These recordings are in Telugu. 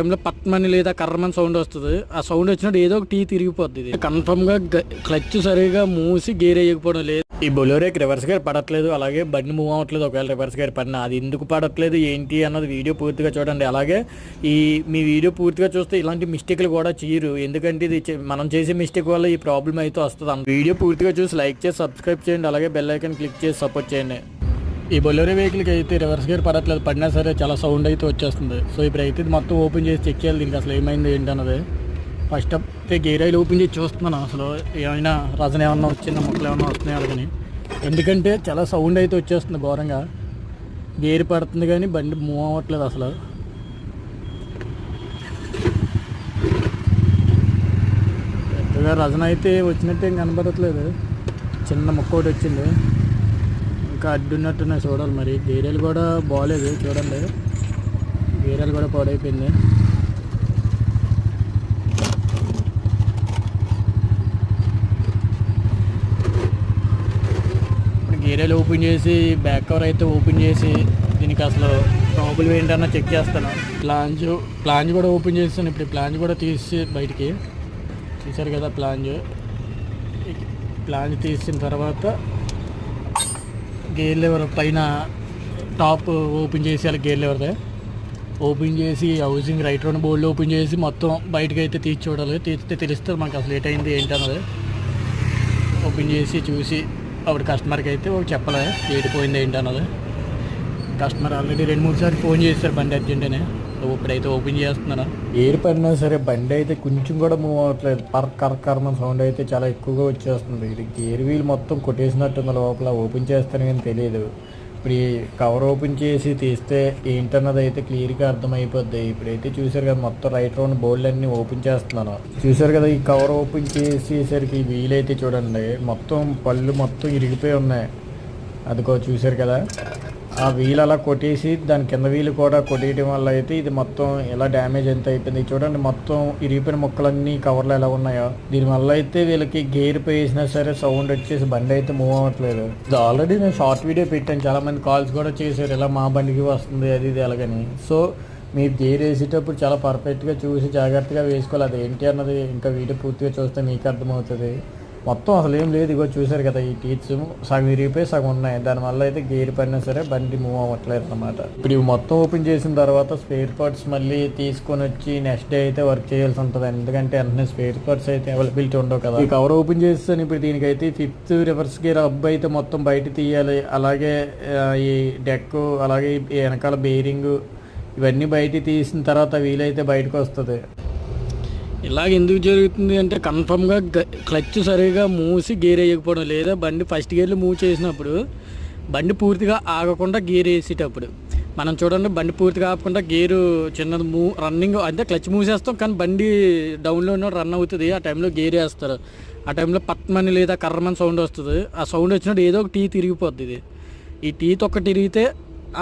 టైంలో పట్మని లేదా కర్రమని సౌండ్ వస్తుంది. ఆ సౌండ్ వచ్చినప్పుడు ఏదో ఒక టీ తిరిగిపోద్ది ఇది. కన్ఫర్మ్గా క్లచ్ సరిగా మూసి గేర్ వేయకపోవడం లేదు. ఈ బొలోరేకి రివర్స్ గేర్ పడట్లేదు. అలాగే బండి మూవ్ అవ్వట్లేదు. ఒకవేళ రివర్స్ గేర్ పడినా అది ఎందుకు పడట్లేదు? ఏంటి అన్నది వీడియో పూర్తిగా చూడండి. అలాగే ఈ మీ వీడియో పూర్తిగా చూస్తే ఇలాంటి మిస్టేక్లు కూడా చేయరు. ఎందుకంటే ఇది చే- మనం చేసే మిస్టేక్ వల్ల ఈ ప్రాబ్లం అయితే వస్తుంది. వీడియో పూర్తిగా చూసి లైక్ చేసి సబ్స్క్రైబ్ చేయండి. అలాగే బెల్ ఐకన్ క్లిక్ చేసి సపోర్ట్ చేయండి. ఈ బొలెరో వెహికల్కి అయితే రివర్స్ గేర్ పడట్లేదు. పడినా సరే చాలా సౌండ్ అయితే వచ్చేస్తుంది. సో ఇప్పుడు అయితే ఇది మొత్తం ఓపెన్ చేసి చెక్ చేయాలి. దీనికి అసలు ఏమైంది ఏంటి అన్నది. ఫస్ట్ అయితే గేర్ ఆయిల్ ఓపెన్ చేసి చూస్తున్నాను. అసలు ఏమైనా రజన ఏమన్నా వచ్చిందా? మొక్కలు ఏమన్నా వస్తున్నాయి కానీ ఎందుకంటే చాలా సౌండ్ అయితే వచ్చేస్తుంది ఘోరంగా. గేర్ పడుతుంది కానీ బండి మూవ్ అవ్వట్లేదు అసలు. పెద్దగా రజన అయితే వచ్చినట్టు ఏం కనపడట్లేదు చిన్న మొక్క ఒకటి వచ్చింది. ఇంకా అడ్డున్నట్టున్నాయి చూడాలి మరి. గేరెలు కూడా బాగాలేదు చూడండి. గేరెలు కూడా పాడైపోయింది. ఇప్పుడు గేరెలు ఓపెన్ చేసి బ్యాక్ కవర్ అయితే ఓపెన్ చేసి దీనికి అసలు ప్రాబ్లం ఏంటన్నా చెక్ చేస్తాను. ప్లాంజ్ ప్లాంజ్ కూడా ఓపెన్ చేస్తాను. ఇప్పుడు ప్లాంజ్ కూడా తీసి బయటికి. చూసారు కదా ప్లాంజ్? ప్లాంజ్ తీసిన తర్వాత గేర్ లెవర్ పైన టాప్ ఓపెన్ చేసి గేర్ లెవర్దే ఓపెన్ చేసి హౌసింగ్ రైట్ రౌండ్ బోర్డులు ఓపెన్ చేసి మొత్తం బయటకు అయితే తీసి చూడాలి. తీస్తే తెలుస్తుంది మనకు అసలు లేట్ ఏంటి అన్నది. ఓపెన్ చేసి చూసి అప్పుడు కస్టమర్కి అయితే చెప్పలేదు చెప్పలే ఏడిపోయింది ఏంటి అన్నది. కస్టమర్ ఆల్రెడీ రెండు మూడు సార్లు ఫోన్ చేశారు బండి అర్జెంటనే సో ఇప్పుడైతే ఓపెన్ చేస్తున్నాను? ఏరు పడినా సరే బండి అయితే కొంచెం కూడా మూవ్ అవ్వట్లేదు. పర్ కర్ కర్మ సౌండ్ అయితే చాలా ఎక్కువగా వచ్చేస్తుంది. ఇది గేర్ వీల్ మొత్తం కొట్టేసినట్టుంది లోపల. ఓపెన్ చేస్తాను కానీ తెలియదు ఇప్పుడు ఈ కవర్ ఓపెన్ చేసి తీస్తే ఏంటన్నది అయితే క్లియర్గా అర్థమైపోద్ది. ఇప్పుడైతే చూసారు కదా మొత్తం రైట్ రౌండ్ బోల్డ్ అన్ని ఓపెన్ చేస్తున్నాను. చూసారు కదా ఈ కవర్ ఓపెన్ చేసేసరికి వీల్ అయితే చూడండి. మొత్తం పళ్ళు మొత్తం ఇరిగిపోయి ఉన్నాయి. అదిగో చూసారు కదా? ఆ వీల్ అలా కొట్టేసి దాని కింద వీలు కూడా కొట్టేయడం వల్ల అయితే ఇది మొత్తం ఎలా డ్యామేజ్ ఎంత అయిపోయింది చూడండి. మొత్తం ఇరిగిపోయిన ముక్కలన్నీ కవర్లో ఎలా ఉన్నాయో. దీనివల్ల అయితే వీళ్ళకి గేర్ వేసినా సరే సౌండ్ వచ్చేసి బండి అయితే మూవ్ అవ్వట్లేదు. ఇది ఆల్రెడీ నేను షార్ట్ వీడియో పెట్టాను. చాలా మంది కాల్స్ కూడా చేశారు. ఇలా మా బండికి వస్తుంది అది ఇది ఎలాగని సో మీరు గేర్ వేసేటప్పుడు చాలా పర్ఫెక్ట్గా చూసి జాగ్రత్తగా వేసుకోవాలి. అది ఏంటి అన్నది ఇంకా వీడియో పూర్తిగా చూస్తే మీకు అర్థమవుతుంది. మొత్తం అసలు ఏం లేదు ఇగో చూసారు కదా ఈ టీత్స్ సగం విరిగిపోయి సగం ఉన్నాయి. దానివల్ల అయితే గేర్ పడినా సరే బండి మూవ్ అవ్వట్లేదు అనమాట ఇప్పుడు ఇవి మొత్తం ఓపెన్ చేసిన తర్వాత స్పేర్ పార్ట్స్ మళ్ళీ తీసుకొని వచ్చి నెక్స్ట్ డే అయితే వర్క్ చేయాల్సి ఉంటుంది. ఎందుకంటే వెంటనే స్పేర్ పార్ట్స్ అయితే అవైలబిలిటీ ఉండవు కదా. ఈ కవర్ ఓపెన్ చేస్తాను ఇప్పుడు దీనికైతే ఫిఫ్త్ రివర్స్ గేర్ అబ్బు అయితే మొత్తం బయట తీయాలి. అలాగే ఈ డెక్ అలాగే వెనకాల బేరింగ్ ఇవన్నీ బయట తీసిన తర్వాత వీలైతే బయటకు వస్తుంది. ఇలాగ ఎందుకు జరుగుతుంది అంటే కన్ఫర్మ్గా క్లచ్ సరిగా మూసి గేర్ వేయకపోవడం లేదా బండి ఫస్ట్ గేర్లో మూవ్ చేసినప్పుడు బండి పూర్తిగా ఆగకుండా గేర్ వేసేటప్పుడు. మనం చూడండి బండి పూర్తిగా ఆపకుండా గేరు చిన్నది మూ రన్నింగ్ అంటే క్లచ్ మూసేస్తాం కానీ బండి డౌన్లో ఉన్న రన్ అవుతుంది. ఆ టైంలో గేర్ వేస్తారు. ఆ టైంలో పట్మని లేదా కర్రమని సౌండ్ వస్తుంది. ఆ సౌండ్ వచ్చినప్పుడు ఏదో ఒక టీ తిరిగిపోద్ది ఇది. ఈ టీ తొక్క తిరిగితే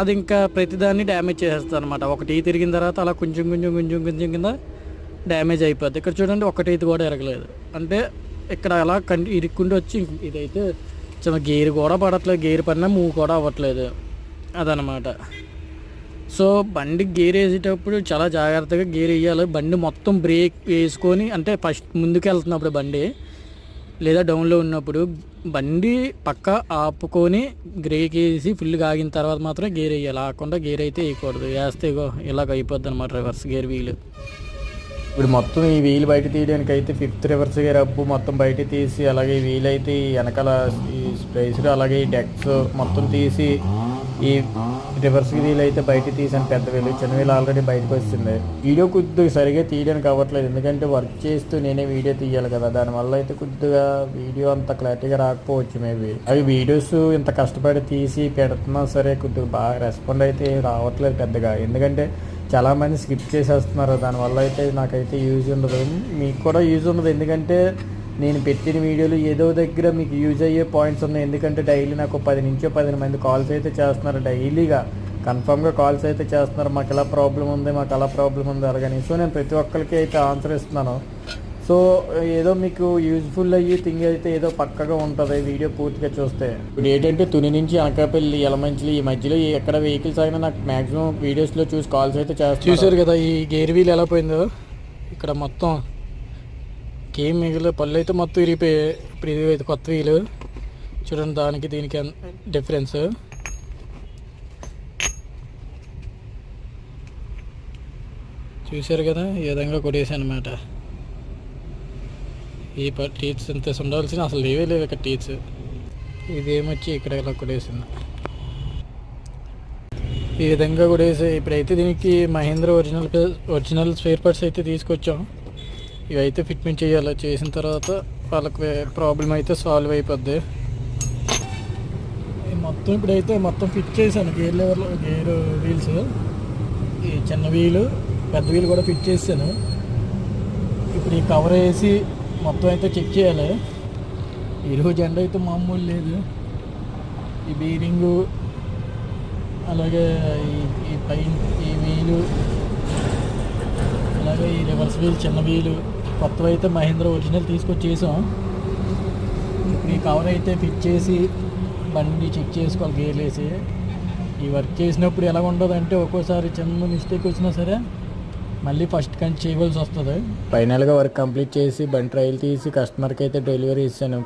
అది ఇంకా ప్రతిదాన్ని డ్యామేజ్ చేసేస్తుంది అనమాట ఒక టీ తిరిగిన తర్వాత అలా కొంచెం కొంచెం కొంచెం కొంచెం కింద డ్యామేజ్ అయిపోద్ది. ఇక్కడ చూడండి ఒకటి ఇది కూడా ఎరగలేదు. అంటే ఇక్కడ అలా కంటి ఇరుక్కుంటూ వచ్చి ఇదైతే చాలా గేర్ కూడా పడట్లేదు. గేర్ పడినా మూవ్ కూడా అవ్వట్లేదు. అదనమాట. సో బండి గేర్ వేసేటప్పుడు చాలా జాగ్రత్తగా గేర్ వేయాలి బండి మొత్తం బ్రేక్ వేసుకొని అంటే ఫస్ట్ ముందుకు వెళ్తున్నప్పుడు బండి లేదా డౌన్లో ఉన్నప్పుడు బండి పక్క ఆపుకొని బ్రేక్ వేసి ఫుల్గా ఆగిన తర్వాత మాత్రం గేర్ వేయాలి ఆకుండా గేర్ అయితే వేయకూడదు. వేస్తే ఇగో ఇలాగ అయిపోద్ది అనమాట రివర్స్ గేర్ వీలు. ఇప్పుడు మొత్తం ఈ వీల్ బయట తీయడానికి అయితే ఫిఫ్త్ రివర్స్ గేర్ అప్పు మొత్తం బయట తీసి అలాగే ఈ వీల్ అయితే ఈ వెనకాల ఈ స్ప్రైసర్ అలాగే ఈ డెక్స్ మొత్తం తీసి ఈ రివర్స్ వీల్ అయితే బయట తీసాను పెద్ద వీలు చిన్న వీలు ఆల్రెడీ బయటకు వస్తుంది వీడియో కొద్దిగా సరిగా తీయడానికి అవ్వట్లేదు. ఎందుకంటే వర్క్ చేస్తూ నేనే వీడియో తీయాలి కదా. దానివల్ల అయితే కొద్దిగా వీడియో అంత క్లారిటీగా రాకపోవచ్చు మేబీ అవి వీడియోస్ ఇంత కష్టపడి తీసి పెడుతున్నా సరే కొద్దిగా బాగా రెస్పాండ్ అయితే రావట్లేదు పెద్దగా. ఎందుకంటే చాలా మంది స్కిప్ చేసేస్తున్నారు. దానివల్ల అయితే నాకైతే యూజ్ ఉండదు. మీకు కూడా యూజ్ ఉండదు. ఎందుకంటే నేను పెట్టిన వీడియోలు ఏదో దగ్గర మీకు యూజ్ అయ్యే పాయింట్స్ ఉన్నాయి. ఎందుకంటే డైలీ నాకు పది నుంచి పదిహేను మంది కాల్స్ అయితే చేస్తున్నారు డైలీగా. కన్ఫామ్గా కాల్స్ అయితే చేస్తున్నారు. మాకు ఎలా ప్రాబ్లం ఉంది మాకు ఎలా ప్రాబ్లం ఉంది అలాగని సో నేను ప్రతి ఒక్కరికి అయితే ఆన్సర్ ఇస్తున్నాను. సో ఏదో మీకు యూజ్ఫుల్ అయ్యి థింగ్ అయితే ఏదో పక్కగా ఉంటుంది వీడియో పూర్తిగా చూస్తే. ఇప్పుడు ఏంటంటే తుని నుంచి అనకాపల్లి ఎలమంచిలి ఈ మధ్యలో ఎక్కడ వెహికల్స్ అయినా నాకు మాక్సిమం వీడియోస్లో చూసి కాల్స్ అయితే చేస్తాను చూసారు కదా ఈ గేర్ వీల్ ఎలా పోయిందో. ఇక్కడ మొత్తం ఇంకేం మిగిలిన పళ్ళు అయితే మొత్తం విరిగిపోయాయి ఇప్పుడు ఇది అయితే కొత్త వీలు. చూడండి దానికి దీనికి డిఫరెన్స్ చూశారు కదా ఈ విధంగా కొట్టేసాను అనమాట ఈ టీత్స్ ఇంత ఉండాల్సిన అసలు లేవే లేవు ఇక్కడ టీత్స్ ఇదేమొచ్చి ఇక్కడ ఇలా కొట్టేసింది. ఈ విధంగా కొట్టేసి ఇప్పుడైతే దీనికి Mahindra original original spare parts అయితే తీసుకొచ్చాం. ఇవైతే ఫిట్మెంట్ చేయాలి. చేసిన తర్వాత వాళ్ళకి ప్రాబ్లం అయితే సాల్వ్ అయిపోద్ది. మొత్తం ఇప్పుడైతే మొత్తం ఫిట్ చేశాను. Gear level gear wheels. ఈ చిన్న వీలు పెద్ద వీలు కూడా ఫిట్ చేశాను. ఇప్పుడు ఈ కవర్ వేసి మొత్తం అయితే చెక్ చేయాలి. ఈరోజు ఎండ అయితే మామూలు లేదు. ఈ బీరింగు అలాగే ఈ ఈ పై ఈ వీలు అలాగే ఈ రివర్స్ వీల్ చిన్న వీలు. కొత్తవి అయితే మహేంద్ర ఒరిజినల్ తీసుకొచ్చేసాం. ఇప్పుడు ఈ కవర్ అయితే ఫిట్ చేసి బండి చెక్ చేసుకోవాలి గేర్లు వేసి. ఈ వర్క్ చేసినప్పుడు ఎలా ఉండదు అంటే ఒక్కోసారి చిన్న మిస్టేక్ వచ్చినా సరే మళ్ళీ ఫస్ట్ కంటి చేయవలసి వస్తుంది. ఫైనల్గా వర్క్ కంప్లీట్ చేసి బండి ట్రయల్ తీసి కస్టమర్కి అయితే డెలివరీ ఇస్తాను.